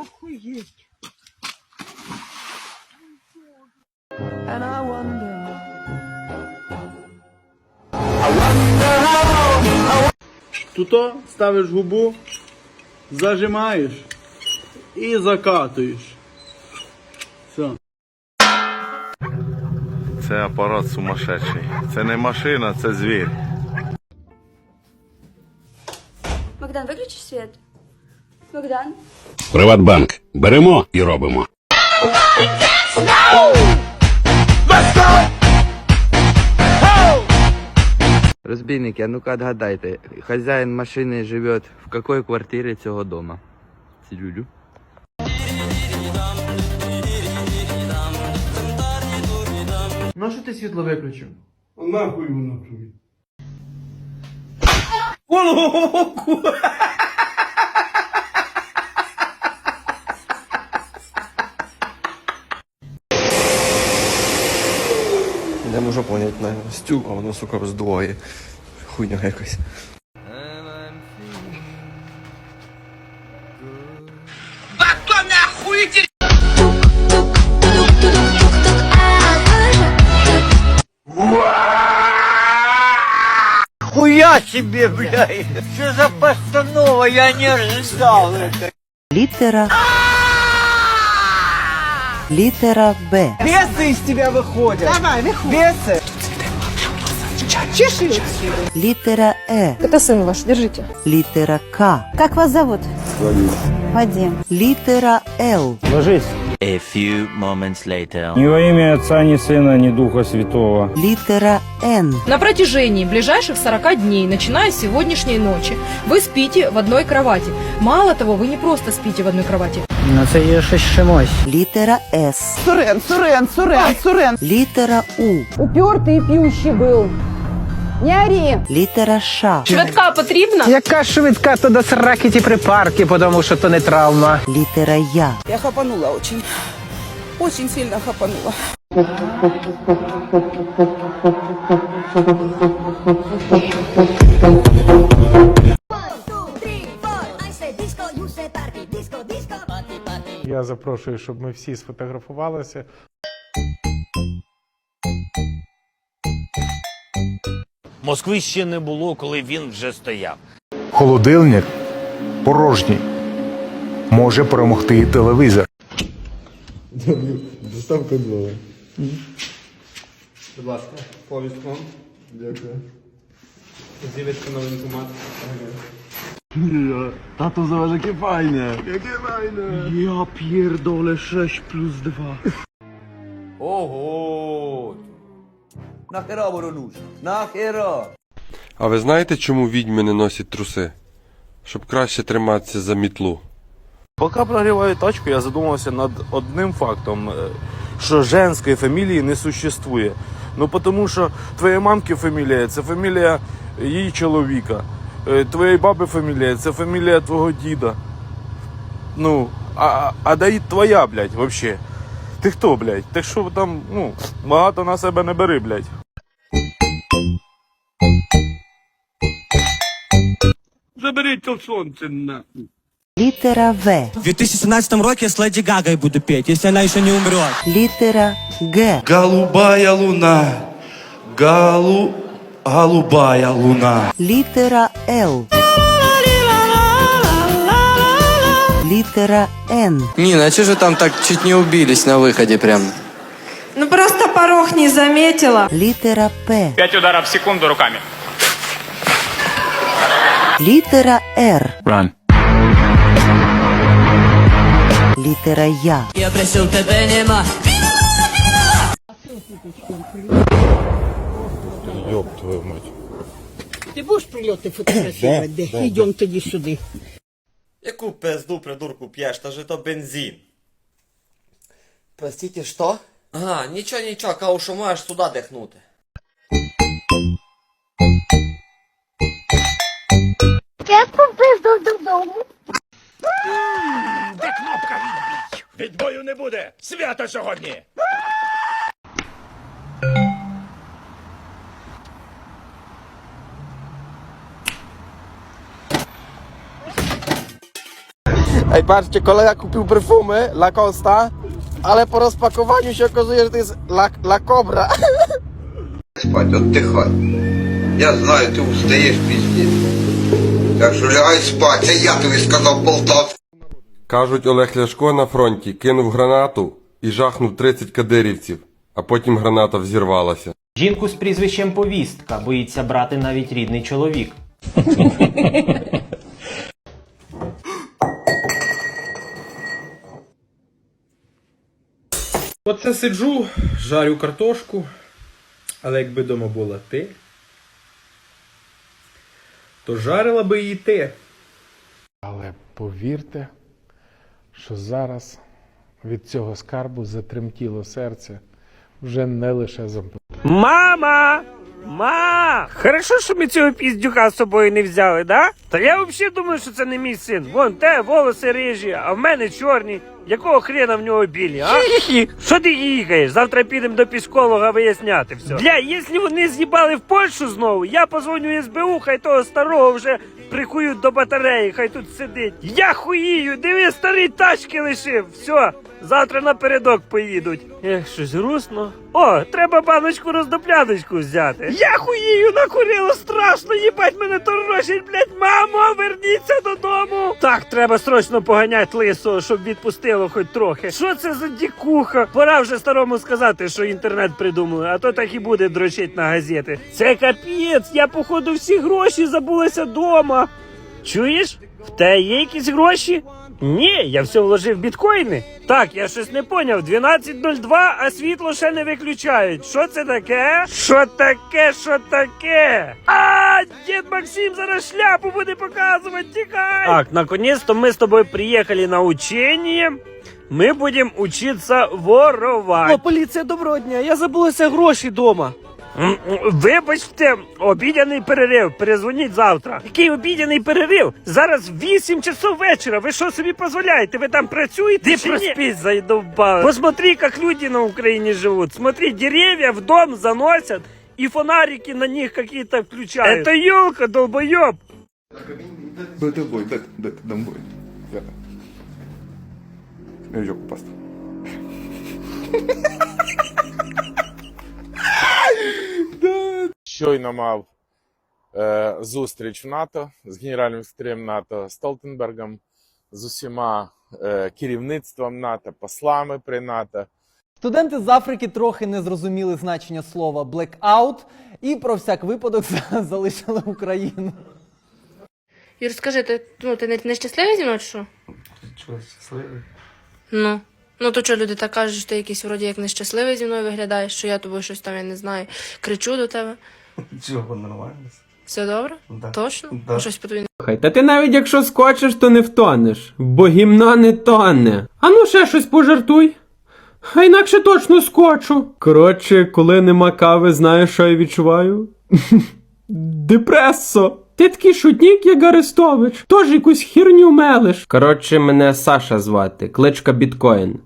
Охуеть. And I wonder. Туто ставиш губу, зажимаєш і закатуєш. Все. Це апарат сумасшедший. Це не машина, це звір. Богдан, виключи світ. Богдан. Приватбанк. Беремо і робимо. Розбійники, а ну-ка отгадайте, хазяїн машини живе в якій квартирі цього дома? Сидюлю. Ну що ти світло виключив? Нахуй воно тобі. Не можу понять на стюк, а воно, сука, роздуває. Хуйня якась. Хуя себе, блядь! Что за постанова? Я не ожидал это. Літера Літера Б. Бесы из тебя выходят. Давай, выходи. Бесы. Чеши. Літера Е. Это сын ваш, держите. Літера К. Как вас зовут? Вадим. Літера Л. A few moments later. Ні во ім'я Отця, ні Сина, ні Духа Святого. Літера Н. На протяжении ближайших 40 дней, начиная с сегодняшней ночи, вы спите в одной кровати. Мало того, вы не просто спите в одной кровати. Ну це є щось чимось. Літера С. Сурен, Сурен, Сурен, Сурен. Літера У. Упертый и пьющий был. Не ори. Літера Ш. Швидка потрібна? Яка швидка то до сраки ті припарки, тому що то не травма. Літера Я. Я хапанула очень. Очень сильно хапанула. Я запрошую, щоб ми всі сфотографувалися. Москви ще не було, коли він вже стояв. Холодильник порожній. Може перемогти і телевізор. Доставка двоє. Будь ласка, повістку. Дякую. З'явиться новий інформат. Тато зараз яке файне. Яке файне! Я п'єрдоле 6 плюс 2. Ого. Нахера воно нужно? Нахера? А ви знаєте, чому відьми не носять труси? Щоб краще триматися за мітлу. Поки прогріваю тачку, я задумався над одним фактом, що женської фамілії не существує. Ну тому що твоєї мамки фамілія це фамілія її чоловіка. Е, Твоєї баби фамілія це фамілія твого діда. Ну, а, а да і твоя, блядь, вообще. Ти хто, блядь? Ти що там, ну, багато на себе не бери, блядь. Заберіть то сонце нахуй. Літера В. В 2017 році з Леді Гагой буду петь, якщо вона ще не умре. Літера Г. Голубая луна. Галу... Голубая луна. Літера Л. Літера Н. Нина, а чого ж там так чуть не убились на виході прям? Ну просто порог не заметила. Літера П. 5 ударів в секунду руками. Літера Р. Run. Літера Я. Я просив тебе нема. Йоп твою мать. Ти будеш прильоти фотографувати? Де? Йдемо тоді сюди. Яку пизду придурку п'єш, та же то бензин. Простите, що? Ага, нічого, нічого, кажу, що можеш сюди дихнути. Де кнопка відбій? Відбою не буде! Свято сьогодні! Ej, patrzcie, kolega kupił perfumy Lacosta, ale po rozpakowaniu się okazuje, że to jest La, La Cobra. Спать, отдыхай. Я знаю, ты устаешь пиздец. Так что лягай спать, це я тобі сказав Полтавський. Кажуть, Олег Ляшко на фронті кинув гранату і жахнув 30 кадирівців, а потім граната взірвалася. Жінку з прізвищем повістка боїться брати навіть рідний чоловік. Оце сиджу, жарю картошку, але якби дома була ти, то жарила би її ти. Але повірте, що зараз від цього скарбу затремтіло серце вже не лише за Мама! Ма! Хорошо, що ми цього піздюка з собою не взяли, да? Та я взагалі думаю, що це не мій син. Вон те, волоси рижі, а в мене чорні. Якого хрена в нього білі, а? Що ти їхаєш? Завтра підемо до психолога виясняти все. Бля, якщо вони з'їбали в Польщу знову, я позвоню СБУ, хай того старого вже прикують до батареї, хай тут сидить. Я хуїю, диви, старий тачки лишив. Все, завтра напередок поїдуть. Ех, щось грустно. О, треба баночку роздопляночку взяти. Я хуїю накурило страшно, їбать мене торочить, блять, мамо, верніться додому. Так, треба срочно поганяти лисого, щоб відпустило хоч трохи. Що це за дікуха? Пора вже старому сказати, що інтернет придумали, а то так і буде дрочить на газети. Це капець, я походу всі гроші забулася дома. Чуєш? В тебе є якісь гроші? Ні, я все вложив в біткоїни. Так, я щось не поняв. 12.02, а світло ще не виключають. Що це таке? Що таке, що таке? А, дід Максим зараз шляпу буде показувати, тікай! Так, наконец-то мы с тобой приехали на учение. Мы будем учиться воровать. О, поліція, доброго дня, я забулася гроші дома. Вибачте, обідяний перерив. Перезвоніть завтра. Який обідяний перерив? Зараз 8 часов вечора. Ви що собі дозволяєте? Ви там працюєте? Ти проспись, задовбали. Посмотри, як люди на Україні живуть. Смотри, деревья в дом заносят и фонарики на них какие-то включают. Это елка, долбоеб. Домой, домой. Я пасту. Щойно мав е, зустріч в НАТО з генеральним секретарем НАТО Столтенбергом, з усіма е, керівництвом НАТО, послами при НАТО. Студенти з Африки трохи не зрозуміли значення слова blackout і про всяк випадок залишили Україну. Юр, скажи, ти, ну, ти не, не щасливий зі мною чи що? Чого щасливий? Ну. Ну то що люди так кажуть, що ти якийсь вроді як нещасливий зі мною виглядаєш, що я тобою щось там, я не знаю, кричу до тебе. Чого нормально? Все добре? Да. Точно? Да. Щось по тобі та ти навіть якщо скочиш, то не втонеш, бо гімна не тоне. А ну ще щось пожартуй. А інакше точно скочу. Коротше, коли нема кави, знаєш, що я відчуваю? Депресо. Ти такий шутник, як Арестович. Тож якусь хірню мелиш. Коротше, мене Саша звати, кличка Біткоін.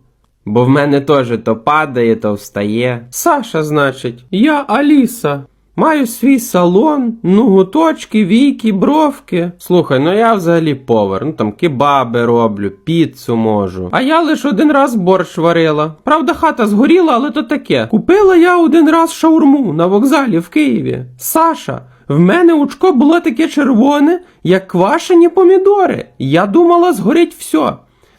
Бо в мене теж то падає, то встає. Саша, значить, я Аліса. Маю свій салон, ноготочки, віки, бровки. Слухай, ну я взагалі повар, ну там кебаби роблю, піцу можу. А я лише один раз борщ варила. Правда, хата згоріла, але то таке. Купила я один раз шаурму на вокзалі в Києві. Саша, в мене очко було таке червоне, як квашені помідори. Я думала, згорить все.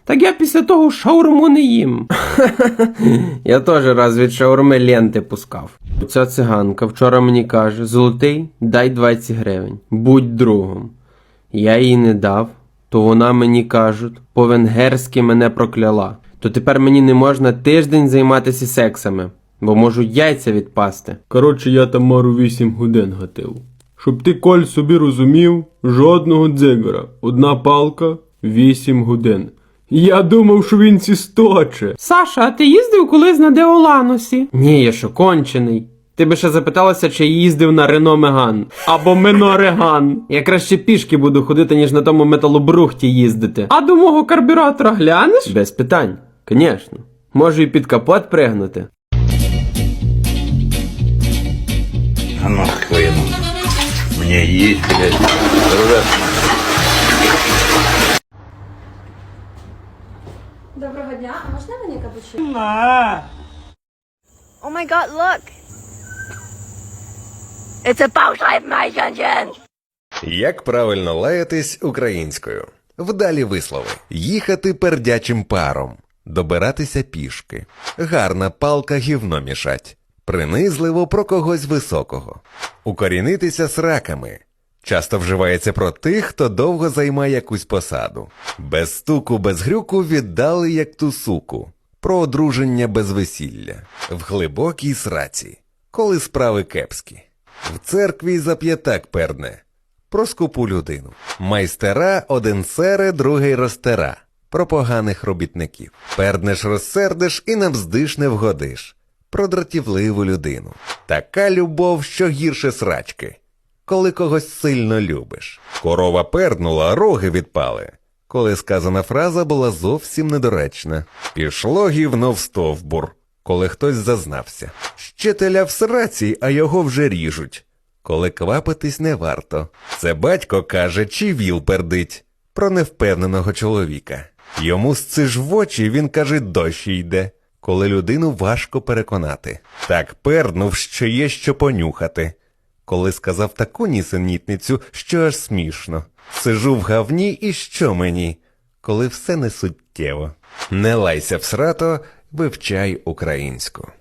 Так я після того шаурму не їм. я теж раз від шаурми ленти пускав. Ця циганка вчора мені каже: Золотий, дай 20 гривень, будь другом. Я їй не дав, то вона мені кажуть, по-венгерськи мене прокляла. То тепер мені не можна тиждень займатися сексами, бо можу яйця відпасти. Коротше, я Тамару 8 годин гатив. Щоб ти коль собі розумів, жодного дзигара, одна палка, 8 годин. Я думав, що він ці сточе. Саша, а ти їздив колись на Деоланусі? Ні, я що кончений. Ти би ще запиталася, чи їздив на Рено Меган або Мено Реган. Я краще пішки буду ходити, ніж на тому металобрухті їздити. А до мого карбюратора глянеш? Без питань, звісно. Можу і під капот пригнути. А нахуй ему. Мне есть, блядь. Рулет. Доброго дня, а можна Oh my god, look! It's my attention! Як правильно лаятись українською? Вдалі вислови. Їхати пердячим паром. Добиратися пішки. Гарна палка гівно мішать. Принизливо про когось високого. Укорінитися сраками. Часто вживається про тих, хто довго займає якусь посаду. Без стуку, без грюку віддали як ту суку. Про одруження без весілля. В глибокій сраці. Коли справи кепські. В церкві за п'ятак пердне. Про скупу людину. Майстера один сере, другий розтера. Про поганих робітників. Перднеш розсердиш і навздиш не вгодиш. Про дратівливу людину. Така любов, що гірше срачки. Коли когось сильно любиш. Корова перднула, роги відпали. Коли сказана фраза була зовсім недоречна. Пішло гівно в стовбур, коли хтось зазнався. Щителя в сраці, а його вже ріжуть. Коли квапитись не варто. Це батько каже, чи віл пердить про невпевненого чоловіка. Йому сциж в очі, він каже, дощ йде, коли людину важко переконати. Так перднув, що є що понюхати. Коли сказав таку нісенітницю, що аж смішно. Сижу в гавні і що мені? Коли все не суттєво. Не лайся в срато, вивчай українську.